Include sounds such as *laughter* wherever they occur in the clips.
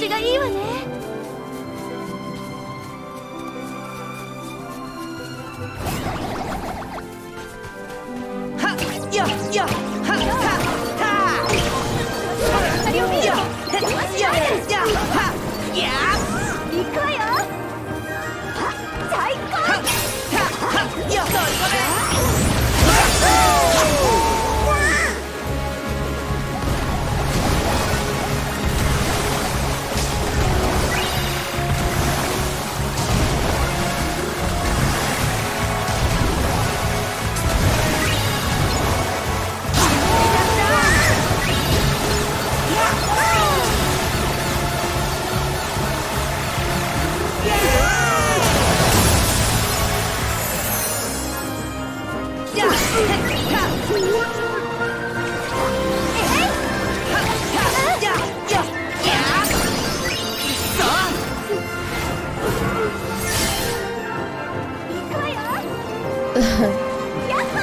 ちがいいわね。はっやっや。っ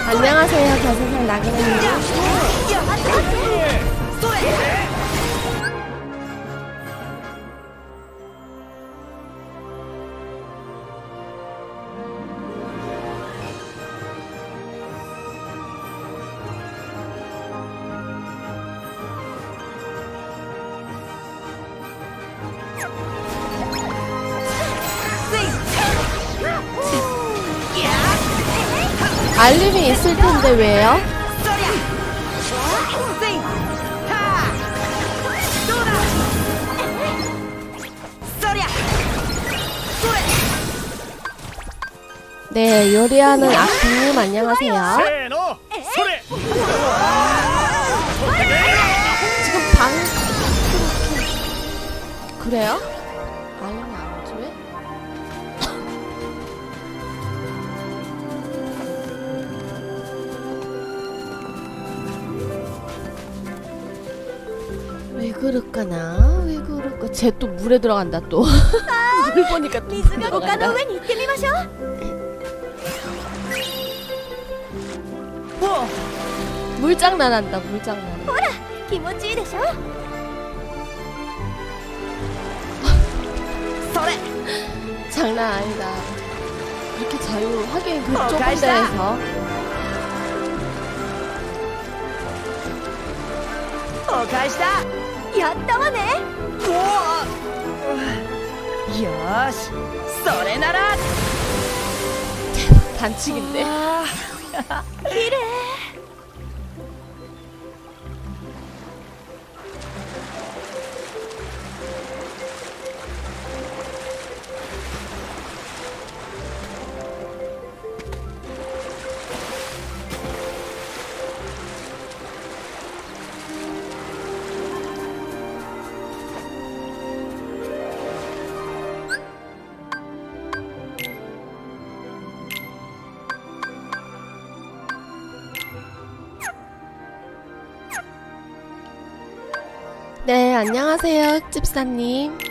안녕하세요, 저세상 나그네님. やっ 대회예요? 네, 요리하는 아쿠님 안녕하세요. 지금 방 그래요? 아니. 그럴까나? 왜 그럴까? 쟤 또 물에 들어간다 또. 물 *laughs* 보니까 또 水 물 が丘の 들어간다. 上に行ってみましょう 물장난한다 물장난. ほら気持ちいいでしょそれ 장난 아니다. 이렇게 자유 하긴 그 어, 좁은 가시다. 데에서 お返しだ やったわねおおよーしそれなら 반칙인데. あ綺麗 안녕하세요, 흑집사님.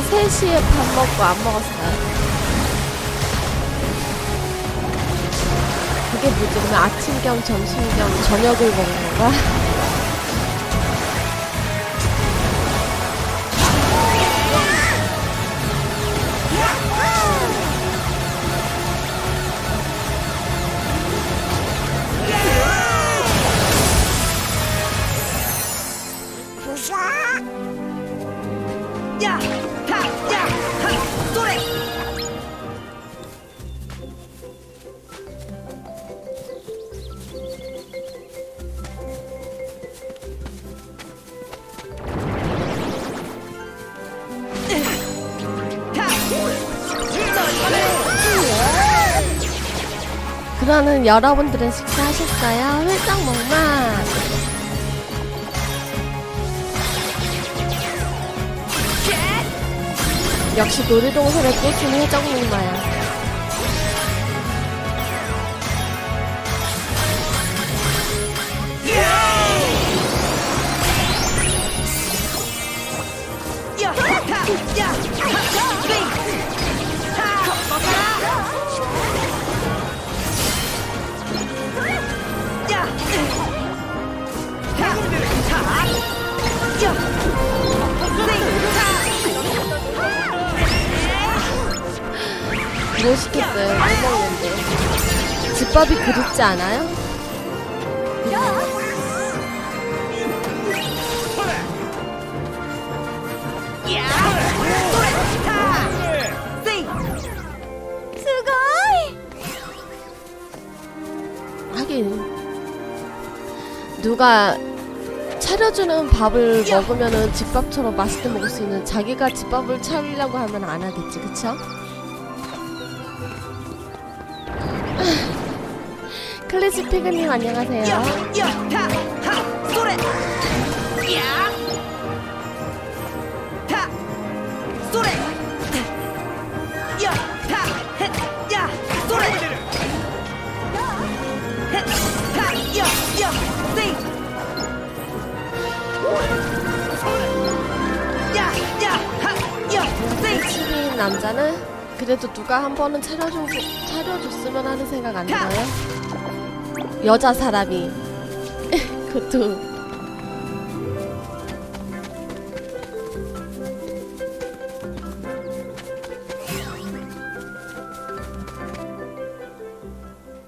아까 3시에 밥 먹고 안 먹었어요. 그게 뭐지? 그러면 아침 겸 점심 겸 저녁을 먹는 건가? 그러는 여러분들은 식사하셨어요? 회장 목마 역시 놀이동산의 꿀팁 회장 목마야 야! 가시죠. 뭐 네. 시켰어요? 못 먹는데. 집밥이 그립지 않아요? 하긴 누가 차려주는 밥을 먹으면은 집밥처럼 맛있게 먹을 수 있는 자기가 집밥을 차리려고 하면 안 하겠지 그쵸? 클래식 피그님 안녕하세요! 야! 남자는 그래도 누가 한 번은 차려줘, 차려줬으면 하는 생각 안 들어요? 여자 사람이 *laughs* 그것도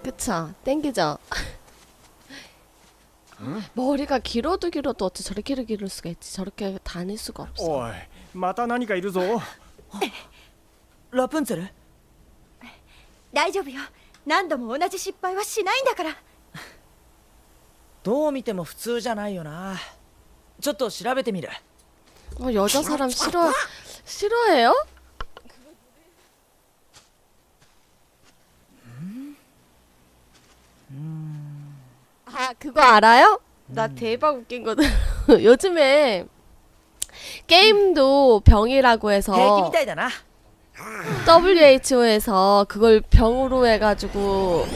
그쵸 땡기죠 *laughs* 머리가 길어도 길어도 어째 저렇게 길을 수가 있지 저렇게 다닐 수가 없어 おいまた何かいるぞ *laughs* ラプンツェル大丈夫よ何度も同じ失敗はしないんだからどう見ても普通じゃないよなちょっと調べてみる 어, 여자 사람 싫어 싫어해요? 아 그거 알아요? 나 대박 웃긴 거든. 요즘에 게임도 병이라고 平気 해서 みたいだな WHO에서 그걸 병으로 해가지고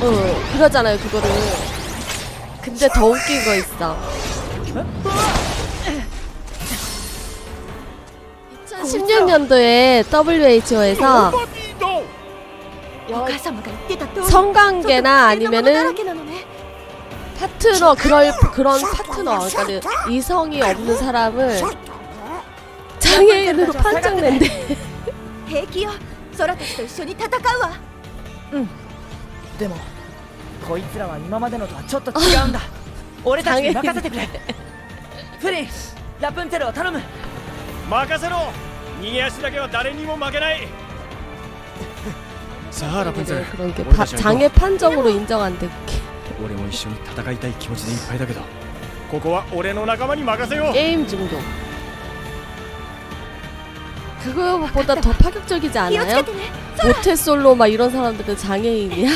어 그러잖아요 그거를. 근데 더 웃긴 거 있어. 2016년도에 WHO에서 성관계나 아니면은 파트너 그럴 그런 파트너 그러니까 이성이 없는 사람을 장애인으로 판정낸대. 平気よ空たちと一緒に戦うわでもこいつらは今までのとはちょっと違うんだ俺たちに任せてくれフリンラプンツェルを頼む任せろ逃げ足だけは誰にも負けないさあラプンツェル 그런 게 俺 파, たちは行こ 장애 판정으로 인정한대. う俺も一緒に戦いたい気持ちでいっぱいだけどここは俺の仲間に任せよう 게임 중독. 그거보다 더 파격적이지 気をつ 않아요? けてね 모태솔로 막 이런 사람들은 장애인이야?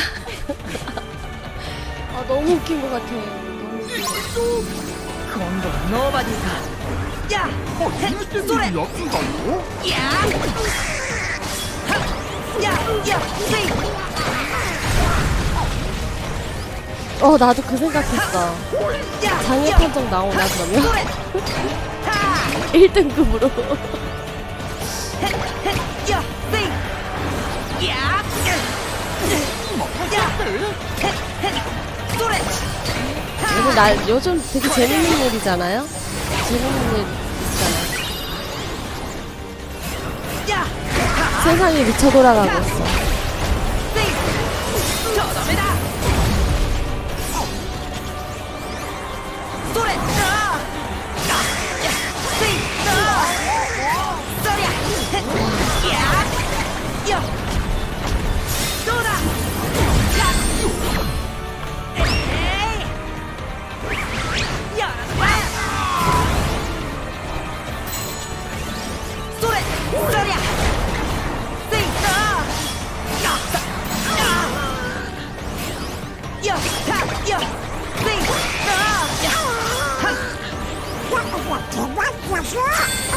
아 너무 웃긴 것 같아. 너무 웃긴 것 같아. 今度はノーバディかやあ許してみるやつだよやはっややスイ 어 나도 그 생각했어. や 장애 や 판정 나오나 그러면 それは 1등급으로 *laughs* 요즘 나 요즘 되게 재밌는 일이잖아요. 재밌는 일 있잖아. や 세상이 미쳐 돌아가고 있어. や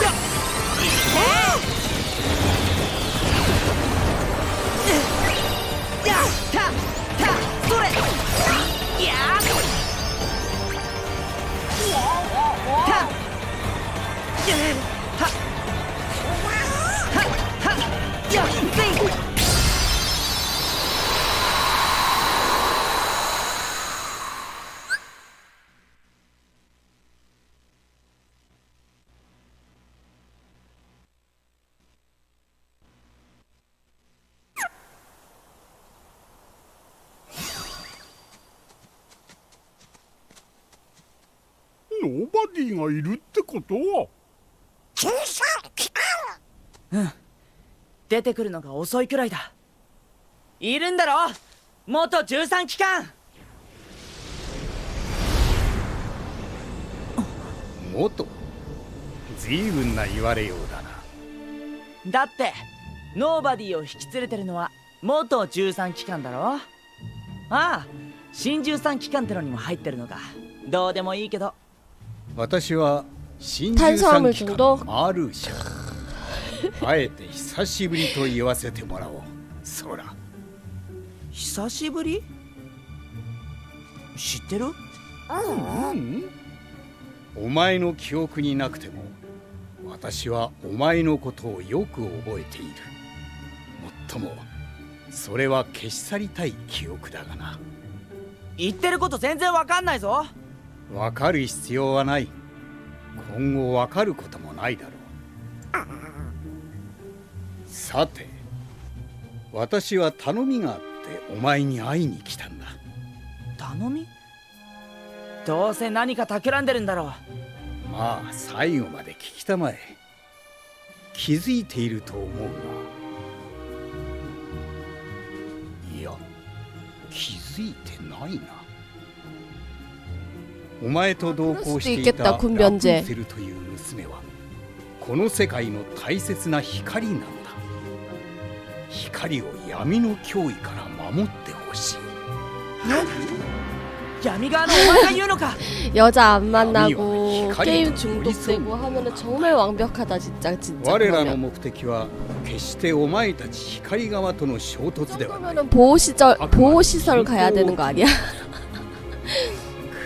がいるってこと？出てくるのが遅いくらいだ。いるんだろ？元13機関。元？随分な言われようだな。だってノーバディを引き連れてるのは元13機関だろ？ああ新13機関ってのにも入ってるのか。どうでもいいけど私は新炭酸13機水中毒関マルーシャあえて久しぶりと言わせてもらおう。そら。久しぶり？知ってる？うん。お前の記憶になくても私はお前のことをよく覚えている。もっともそれは消し去りたい記憶だがな。言ってること全然わかんないぞわかる必要はない。今後わかることもないだろう。さて私は頼みがあってお前に会いに来たんだ。頼み？どうせ何か企んでるんだろう。まあ最後まで聞きたまえ。気づいていると思うが。いや気づいてないなお前と同行していたラプン 그럴 수도 있겠다, ツェルという娘はこの世界の大切な光なのだ光を闇の脅威から守ってほしい闇側のお前が言うのか *laughs* 여자 안 만나고 아니요, 게임 히카리도 중독되고 있어. 하면은 정말 완벽하다 진짜 진짜 我らの 그러면 目的は決してお前たち光側との衝突ではない 그러면은 보호 시절 보호 시설 가야 되는 거 아니야?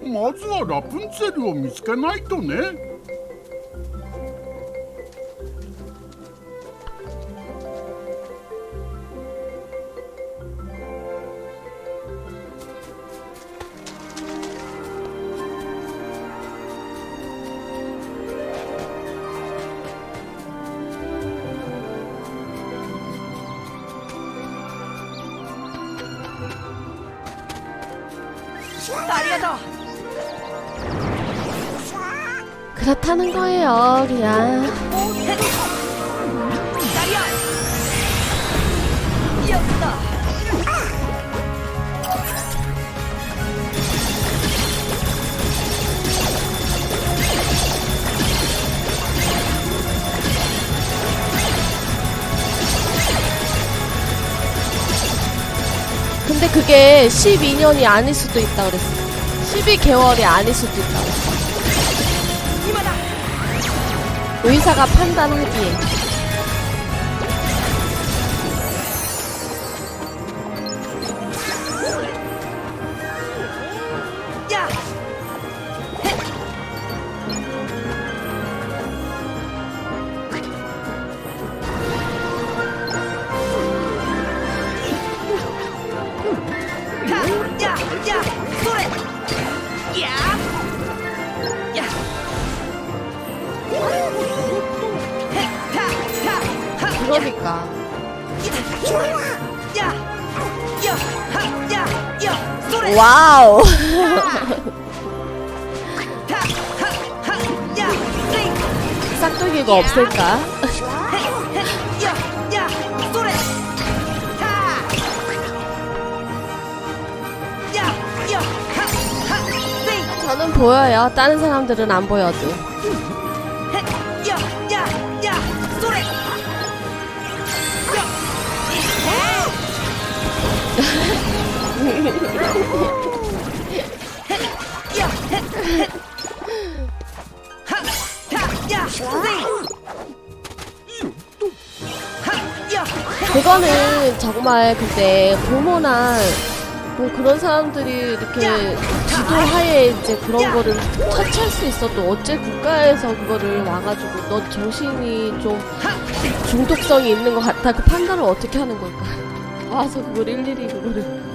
まずはラプンツェルを見つけないとね。 헐이야. 근데 그게 12년이 아닐 수도 있다 그랬어. 12개월이 아닐 수도 있다 그랬어. 의사가 판단하기에. 와우. 싹두기가 없을까? 저는 보여요. 다른 사람들은 안 보여도. 그거는 정말 그때 부모나 뭐 그런 사람들이 이렇게 지도하에 이제 그런 거를 터치할 수 있어도 어째 국가에서 그거를 와가지고 너 정신이 좀 중독성이 있는 것 같다 그 판단을 어떻게 하는 걸까? 와서 그걸 일일이 그거를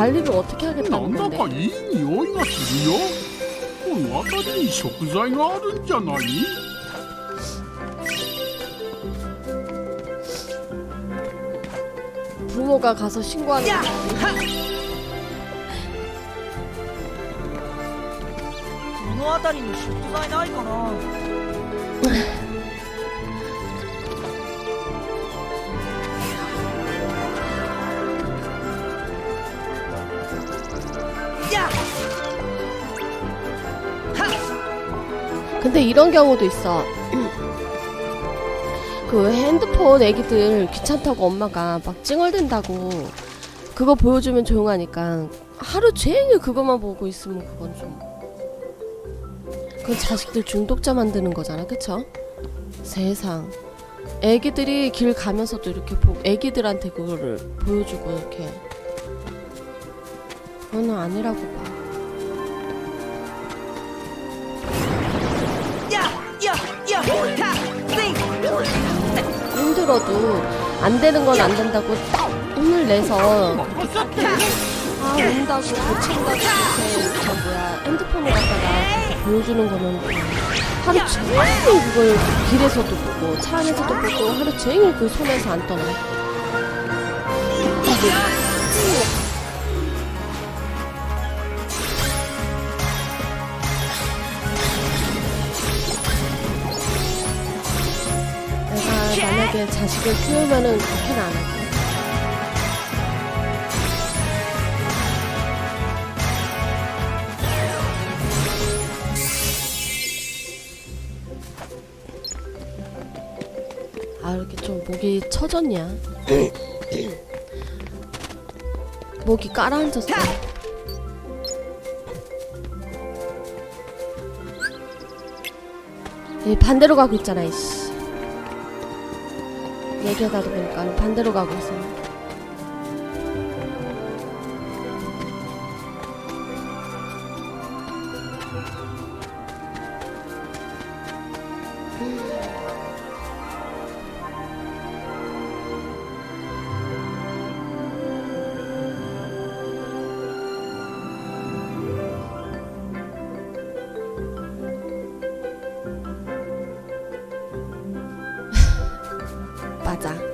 관리를 어떻게 な 하겠다는 んだ 건데 かいい匂いがするよこの辺りに食材があるんじゃない 부모가 가서 신고하는 거 この辺りに食材ないかな 이런 경우도 있어. *clears throat* 그 핸드폰 애기들 귀찮다고 엄마가 막 찡얼댄다고 그거 보여주면 조용하니까 하루 종일 그것만 보고 있으면 그건 좀 그건 자식들 중독자 만드는 거잖아 그쵸? 세상 애기들이 길 가면서도 이렇게 보, 애기들한테 그거를 보여주고 이렇게 그거는 아니라고 봐 힘들어도 안 되는 건 안 된다고 딱 힘을 내서 아 운다고 고친다고 이렇게 저 뭐야. 핸드폰을 갖다가 보여주는 거는 하루 종일 그걸 길에서도 보고 차 안에서도 보고 하루 종일 그 손에서 안 떠나. 내가 만약에 자식을 키우면은 그렇게는 안 할게 아 이렇게 좀 목이 처졌냐? *clears throat* 목이 깔아앉았어 얘 반대로 가고 있잖아 이씨 얘기하다 보니까 반대로 가고 있어 맞아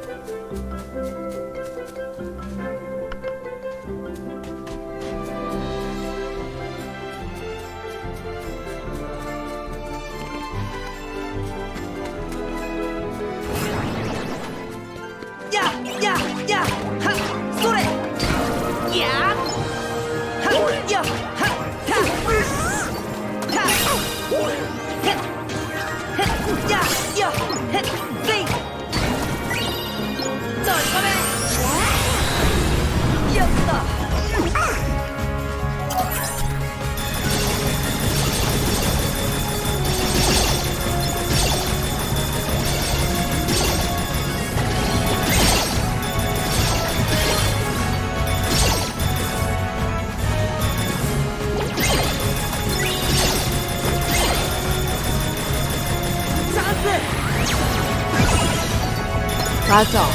맞아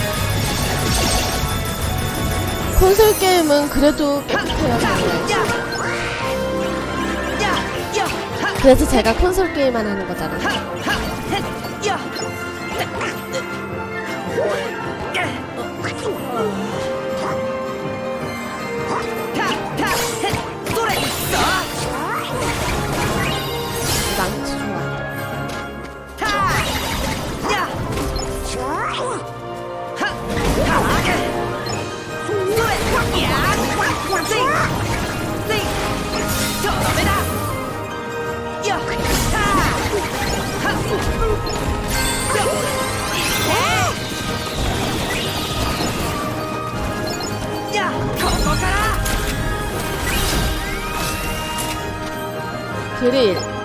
콘솔 게임은 그래도 깨끗해요 그래서 제가 콘솔 게임만 하는 거잖아 그릴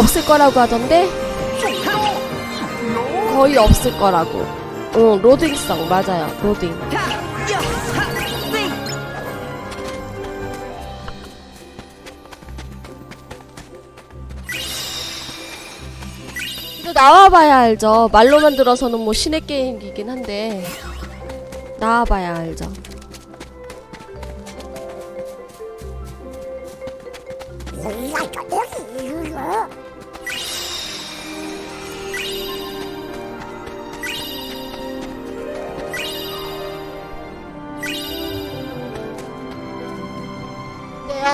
없을 거라고 하던데? 거의 없을 거라고. 어 로딩성 맞아요. 로딩. 또 나와봐야 알죠. 말로만 들어서는 뭐 신의 게임이긴 한데. 나와봐야 알죠.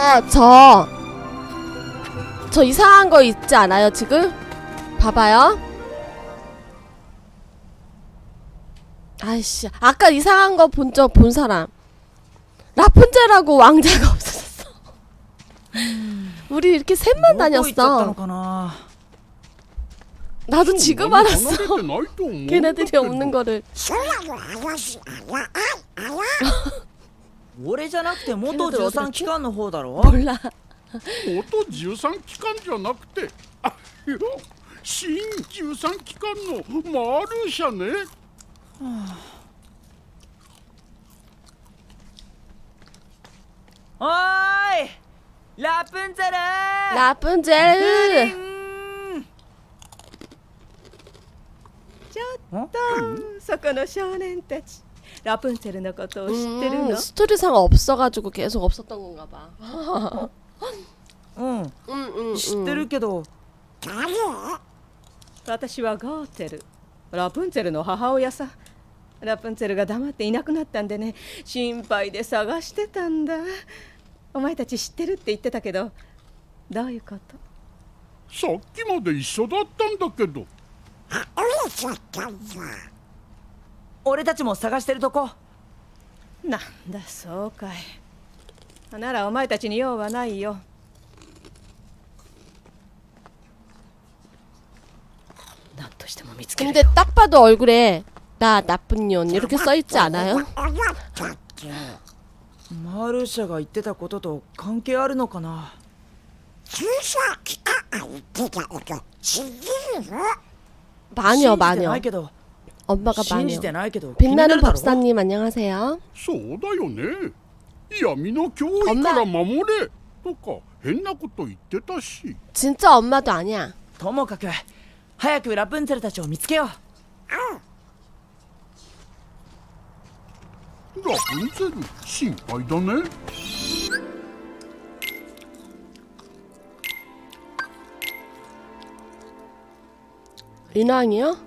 아, 저. 저 이상한 거 있지 않아요, 지금? 봐봐요. 아이씨, 아까 이상한 거 본 적 본 사람. 라푼젤하고 왕자가 *laughs* 없어졌어. 우리 이렇게 셋만 다녔어. 나도 지금 알았어. 걔네들이 없는 거를. *laughs* 俺じゃなくて元13機関の方だろ？몰라元13機関じゃなくて。あ新13機関のマルシャね、はあ、おーい。ラプンツェル。ラプンツェル。ちょっとそこの少年たち。 ラプンツェルのことを知ってる 음, の 스토리상 없어가지고 계속 없었던 건가 봐. うん 음, 음, 知ってる 음. けど私はゴーテルラプンツェルの母親さラプンツェルが黙っていなくなったんでね心配で探してたんだお前たち知ってるって言ってたけどどういうことさっきまで一緒だったんだけど 俺たちも探してるとこなんだそうかいならお前たちに用はないよ何としても見つける 근데 딱 봐도 얼굴에 나 나쁜 년 이렇게 써있지 않아요? マルシャが言ってたことと関係あるのかな 마녀 信じてな 마녀 いけど 엄마가 信じ 마녀 てないけど気にな 빛나는 るだろ 법사님 안녕하세요 そうだよね闇の脅威から守れとか変なこと言ってたし 진짜 엄마도 아니야 ともかく早くラプンツェルたちを見つけようラプンツェル心配だね 인왕이요?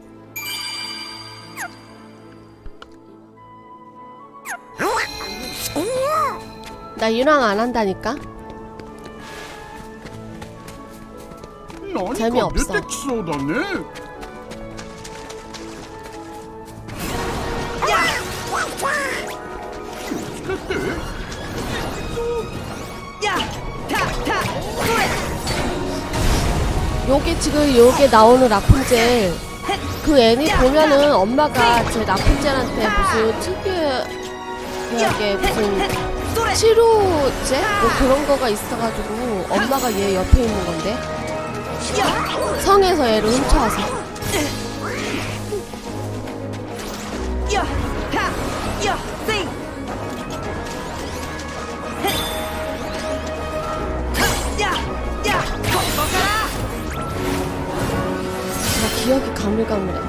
나 유랑 안 한다니까? 재미없어. 요게 지금 요게 나오는 라푼젤 그 애니 보면은 엄마가 제 라푼젤한테 무슨 특유하게 그 무슨 치료제? 뭐 그런 거가 있어가지고 엄마가 얘 옆에 있는 건데. 성에서 애를 훔쳐와서. 나 기억이 가물가물해.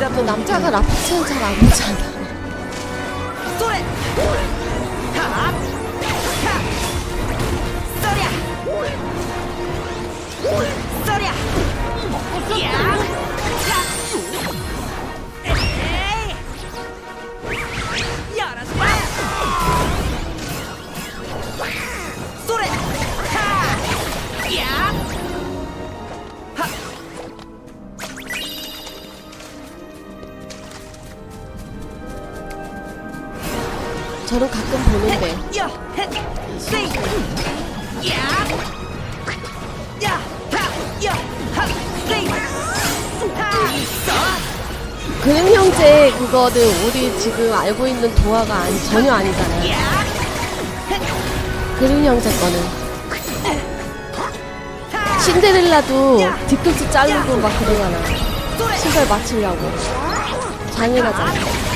또 그 남자가 라프트는 잘안 오잖아 それ 지금 알고 있는 도화가 아니, 전혀 아니잖아요. 그린 형제 거는. 신데렐라도 뒤꿈치 자르고 막 그러잖아. 신발 맞추려고. 잔인하잖아.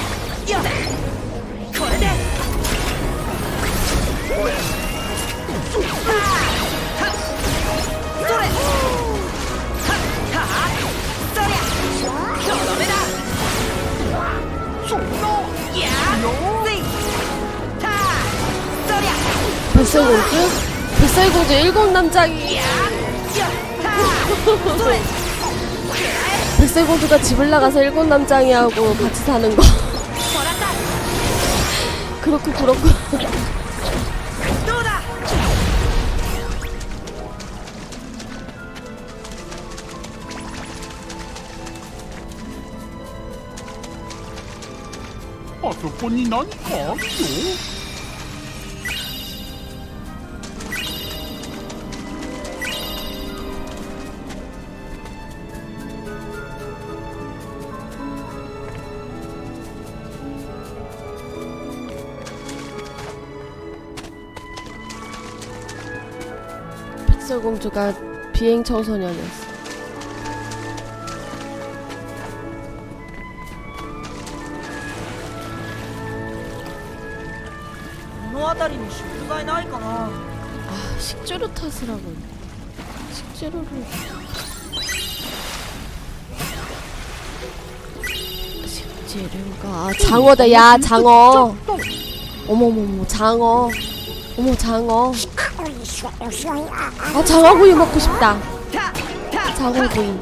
백설공주 일곱 남장이 や*laughs* やはそれ 백설공주가 집을 나가서 일곱 남장이하고 같이 사는 거 もら*laughs* った 그렇고 그렇고 *laughs* どうだ あそこに何かあるよ 공주가 비행 청소년이었어. 아, 식재료 탓이라고. 식재료를. 식재료가. 아, 장어다, 야, 장어. 어머머머, 장어. 어머, 장어. 아 장어구이 먹고 싶다. 장어구이.